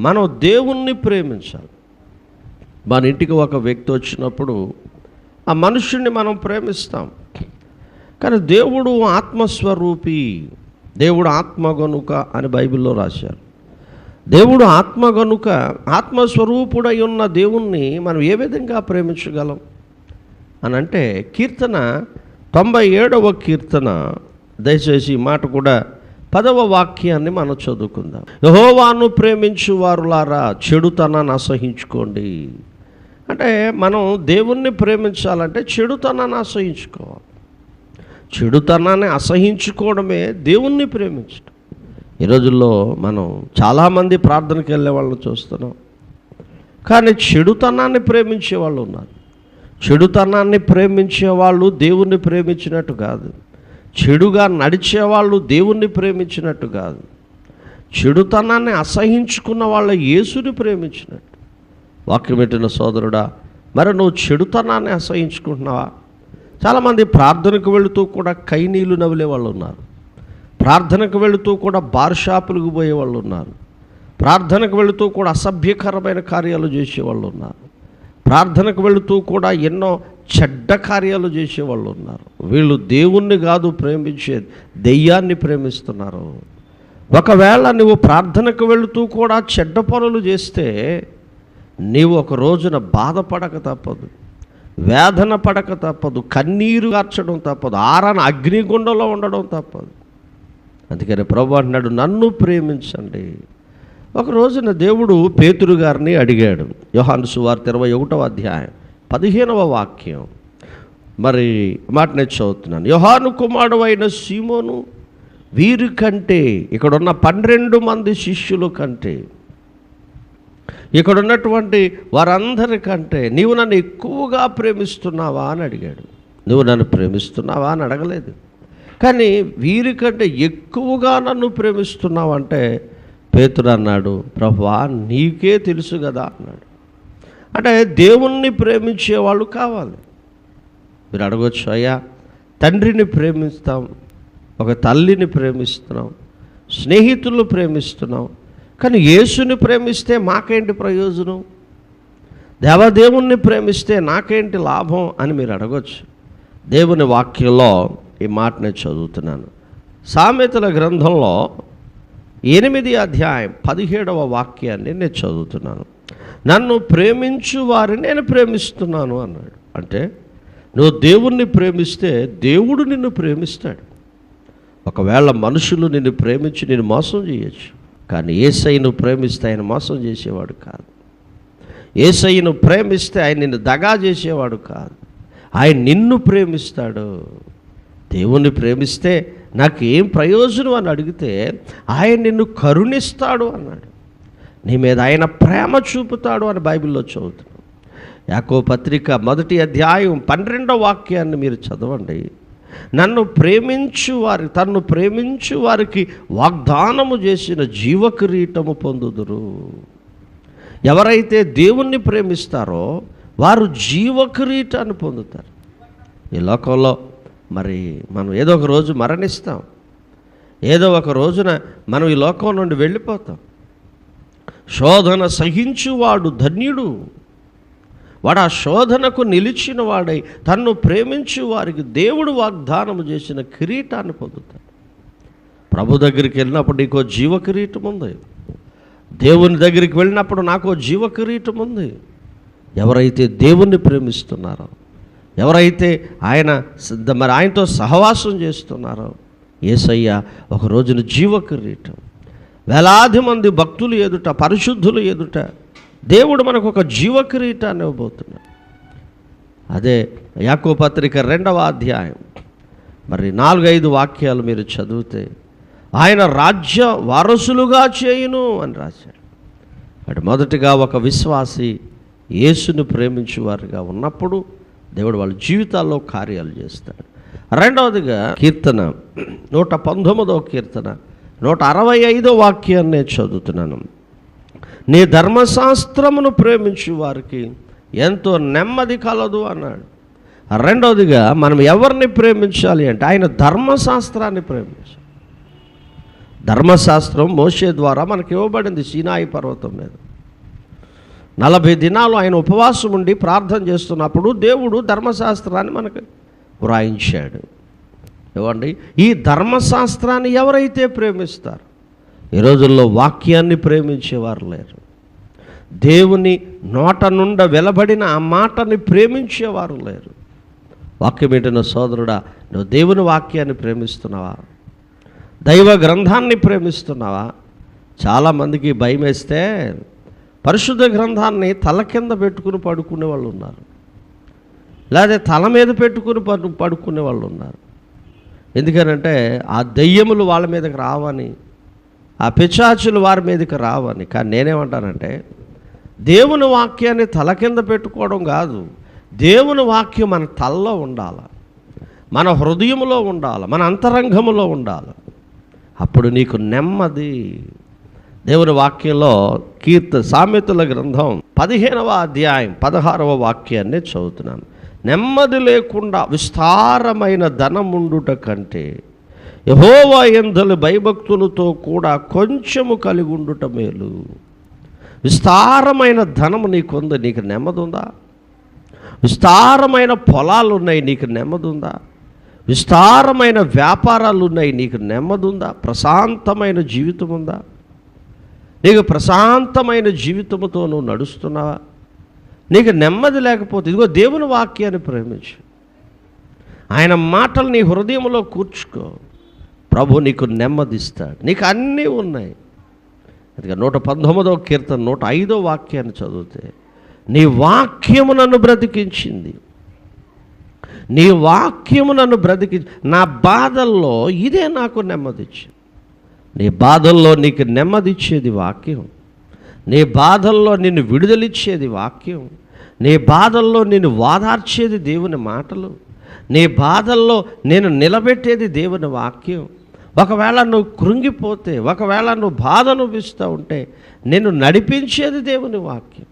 మనం దేవుణ్ణి ప్రేమించాలి. మన ఇంటికి ఒక వ్యక్తి వచ్చినప్పుడు ఆ మనుషుణ్ణి మనం ప్రేమిస్తాం. కానీ దేవుడు ఆత్మస్వరూపి దేవుడు ఆత్మ గనుక అని బైబిల్లో రాశారు. దేవుడు ఆత్మ గనుక ఆత్మస్వరూపుడై ఉన్న దేవుణ్ణి మనం ఏ విధంగా ప్రేమించగలం? అని అంటే కీర్తన తొంభై ఏడవ కీర్తన దయచేసి ఈ మాట కూడా పదవ వాక్యాన్ని మనం చదువుకుందాం. యహోవాను ప్రేమించు వారులారా చెడుతనాన్ని అసహించుకోండి అంటే మనం దేవుణ్ణి ప్రేమించాలంటే చెడుతనాన్ని అసహించుకోవాలి చెడుతనాన్ని అసహించుకోవడమే దేవుణ్ణి ప్రేమించడం. ఈ రోజుల్లో మనం చాలామంది ప్రార్థనకి వెళ్ళే వాళ్ళని చూస్తున్నాం. కానీ చెడుతనాన్ని ప్రేమించే వాళ్ళు ఉన్నారు. చెడుతనాన్ని ప్రేమించే వాళ్ళు దేవుణ్ణి ప్రేమించినట్టు కాదు. చెడుగా నడిచే వాళ్ళు దేవుణ్ణి ప్రేమించినట్టు కాదు. చెడుతనాన్ని అసహించుకున్న వాళ్ళ యేసుని ప్రేమించినట్టు. వాక్యం పెట్టిన సోదరుడా మరి నువ్వు చెడుతనాన్ని అసహించుకుంటున్నావా? చాలామంది ప్రార్థనకు వెళుతూ కూడా కైనీళ్ళు నవ్వులే వాళ్ళు ఉన్నారు. ప్రార్థనకు వెళుతూ కూడా బార్ షాపులకు పోయే వాళ్ళు ఉన్నారు. ప్రార్థనకు వెళుతూ కూడా అసభ్యకరమైన కార్యాలు చేసేవాళ్ళు ఉన్నారు. ప్రార్థనకు వెళుతూ కూడా ఎన్నో చెడ్డ కార్యాలు చేసేవాళ్ళు ఉన్నారు. వీళ్ళు దేవుణ్ణి కాదు ప్రేమించేది దెయ్యాన్ని ప్రేమిస్తున్నారు. ఒకవేళ నువ్వు ప్రార్థనకు వెళుతూ కూడా చెడ్డ పనులు చేస్తే నీవు ఒక రోజున బాధపడక తప్పదు వేదన పడక తప్పదు కన్నీరు కార్చడం తప్పదు ఆరాన అగ్నిగుండంలో ఉండడం తప్పదు. అందుకని ప్రభు అంటున్నాడు నన్ను ప్రేమించండి. ఒక రోజున దేవుడు పేతురు గారిని అడిగాడు యోహాను సువార్త ఇరవై ఒకటవ అధ్యాయం. పదిహేనవ వాక్యం. మరి మాట నేను చదువుతున్నాను యోహాను కుమారుడు అయిన సీమోను వీరి కంటే ఇక్కడున్న పన్నెండు మంది శిష్యుల కంటే ఇక్కడ ఉన్నటువంటి వారందరికంటే నీవు నన్ను ఎక్కువగా ప్రేమిస్తున్నావా అని అడిగాడు. నువ్వు నన్ను ప్రేమిస్తున్నావా అని అడగలేదు. కానీ వీరికంటే ఎక్కువగా నన్ను ప్రేమిస్తున్నావు అంటే పేతుడు అన్నాడు ప్రభువా నీకే తెలుసు కదా అన్నాడు. అంటే దేవుణ్ణి ప్రేమించే వాళ్ళు కావాలి. మీరు అడగొచ్చు అయ్యా తండ్రిని ప్రేమిస్తాం ఒక తల్లిని ప్రేమిస్తున్నాం స్నేహితులను ప్రేమిస్తున్నాం కానీ యేసుని ప్రేమిస్తే మాకేంటి ప్రయోజనం? దేవదేవుణ్ణి ప్రేమిస్తే నాకేంటి లాభం? అని మీరు అడగొచ్చు. దేవుని వాక్యంలో ఈ మాట నేను చదువుతున్నాను. సామెతల గ్రంథంలో ఎనిమిది అధ్యాయం పదిహేడవ వాక్యాన్ని నేను చదువుతున్నాను. నన్ను ప్రేమించు వారిని నేను ప్రేమిస్తున్నాను అన్నాడు. అంటే నువ్వు దేవుణ్ణి ప్రేమిస్తే దేవుడు నిన్ను ప్రేమిస్తాడు. ఒకవేళ మనుషులు నిన్ను ప్రేమించి నేను మోసం చేయొచ్చు. కానీ ఏసైను ప్రేమిస్తే ఆయన మోసం చేసేవాడు కాదు. ఏసయ్యను ప్రేమిస్తే ఆయన నిన్ను దగా చేసేవాడు కాదు. ఆయన నిన్ను ప్రేమిస్తాడు. దేవుణ్ణి ప్రేమిస్తే నాకు ఏం ప్రయోజనం అని అడిగితే ఆయన నిన్ను కరుణిస్తాడు అన్నాడు. నీ మీద ఆయన ప్రేమ చూపుతాడు అని బైబిల్లో చదువుతున్నాం. యాకో పత్రిక మొదటి అధ్యాయం పన్నెండో వాక్యాన్ని మీరు చదవండి. నన్ను ప్రేమించు వారి తన్ను ప్రేమించు వారికి వాగ్దానము చేసిన జీవకిరీటము పొందుదురు. ఎవరైతే దేవుణ్ణి ప్రేమిస్తారో వారు జీవకిరీటాన్ని పొందుతారు. ఈ లోకంలో మరి మనం ఏదో ఒక రోజు మరణిస్తాం. ఏదో ఒక రోజున మనం ఈ లోకం నుండి వెళ్ళిపోతాం. శోధన సహించువాడు ధన్యుడు. వాడు ఆ శోధనకు నిలిచిన వాడై తన్ను ప్రేమించు వారికి దేవుడు వాగ్దానం చేసిన కిరీటాన్ని పొందుతాడు. ప్రభు దగ్గరికి వెళ్ళినప్పుడు నీకో జీవ కిరీటం ఉంది దేవుని దగ్గరికి వెళ్ళినప్పుడు నాకు జీవ కిరీటం ఉంది ఎవరైతే దేవుణ్ణి ప్రేమిస్తున్నారో ఎవరైతే ఆయన సిద్ధ మరి ఆయనతో సహవాసం చేస్తున్నారో ఏసయ్య ఒక రోజున జీవ కిరీటం వేలాది మంది భక్తులు ఎదుట పరిశుద్ధులు ఎదుట దేవుడు మనకు ఒక జీవ కిరీటాన్ని ఇవ్వబోతున్నాడు. అదే యాకో పత్రిక రెండవ అధ్యాయం. మరి నాలుగైదు వాక్యాలు మీరు చదివితే ఆయన రాజ్య వారసులుగా చేయును అని రాశాడు. అటు మొదటిగా ఒక విశ్వాసి యేసును ప్రేమించేవారుగా ఉన్నప్పుడు దేవుడు వాళ్ళ జీవితాల్లో కార్యాలు చేస్తాడు. రెండవదిగా కీర్తన నూట పంతొమ్మిదవ కీర్తన. నూట అరవై ఐదో వాక్యాన్ని చదువుతున్నాను. నీ ధర్మశాస్త్రమును ప్రేమించు వారికి ఎంతో నెమ్మది కలదు అన్నాడు. రెండవదిగా మనం ఎవరిని ప్రేమించాలి అంటే ఆయన ధర్మశాస్త్రాన్ని ప్రేమించాలి. ధర్మశాస్త్రం మోసే ద్వారా మనకి ఇవ్వబడింది సీనాయి పర్వతం మీద. నలభై దినాలు ఆయన ఉపవాసం ఉండి ప్రార్థన చేస్తున్నప్పుడు దేవుడు ధర్మశాస్త్రాన్ని మనకు వ్రాయించాడు. ఇవ్వండి. ఈ ధర్మశాస్త్రాన్ని ఎవరైతే ప్రేమిస్తారు ఈ రోజుల్లో వాక్యాన్ని ప్రేమించేవారు లేరు. దేవుని నోట నుండ వెలబడిన ఆ మాటని ప్రేమించేవారు లేరు. వాక్యం ఏంటిన సోదరుడా నువ్వు దేవుని వాక్యాన్ని ప్రేమిస్తున్నావా? దైవ గ్రంథాన్ని ప్రేమిస్తున్నావా? చాలామందికి భయం వేస్తే పరిశుద్ధ గ్రంథాన్ని తల కింద పెట్టుకుని పడుకునే వాళ్ళు ఉన్నారు. లేదా తల మీద పెట్టుకుని పడు పడుకునే వాళ్ళు ఉన్నారు. ఎందుకనంటే ఆ దెయ్యములు వాళ్ళ మీదకి రావని ఆ పిచాచులు వారి మీదకి రావని. కానీ నేనేమంటానంటే దేవుని వాక్యాన్ని తల కింద పెట్టుకోవడం కాదు. దేవుని వాక్యం మన తలలో ఉండాలి. మన హృదయంలో ఉండాలి. మన అంతరంగములో ఉండాలి. అప్పుడు నీకు నెమ్మది. దేవుని వాక్యంలో కీర్త సామెతల గ్రంథం పదిహేనవ అధ్యాయం పదహారవ వాక్యాన్ని చదువుతున్నాను. నెమ్మది లేకుండా విస్తారమైన ధనముండుట కంటే యహోవా ఎందలు భయభక్తులతో కూడా కొంచెము కలిగి ఉండుట మేలు. విస్తారమైన ధనము నీకుంది నీకు నెమ్మది ఉందా విస్తారమైన పొలాలు ఉన్నాయి నీకు నెమ్మది ఉందా విస్తారమైన వ్యాపారాలు ఉన్నాయి నీకు నెమ్మది ఉందా ప్రశాంతమైన జీవితం ఉందా నీకు ప్రశాంతమైన జీవితంతో నువ్వు నడుస్తున్నావా? నీకు నెమ్మది లేకపోతే ఇదిగో దేవుని వాక్యాన్ని ప్రేమించు. ఆయన మాటలు నీ హృదయంలో కూర్చుకో. ప్రభు నీకు నెమ్మదిస్తాడు. నీకు అన్నీ ఉన్నాయి. అందుకే నూట పంతొమ్మిదవ కీర్తన నూట ఐదో వాక్యాన్ని చదివితే నీ వాక్యము నన్ను బ్రతికించింది. నీ వాక్యము నన్ను బ్రతికి నా బాధల్లో ఇదే నాకు నెమ్మదిచ్చింది. నీ బాధల్లో నీకు నెమ్మదిచ్చేది వాక్యం. నీ బాధల్లో నిన్ను విడుదలిచ్చేది వాక్యం. నీ బాధల్లో నిన్ను వాదార్చేది దేవుని మాటలు. నీ బాధల్లో నేను నిలబెట్టేది దేవుని వాక్యం. ఒకవేళ నువ్వు కృంగిపోతే ఒకవేళ నువ్వు బాధ అనుభవిస్తూ ఉంటే నేను నడిపించేది దేవుని వాక్యం.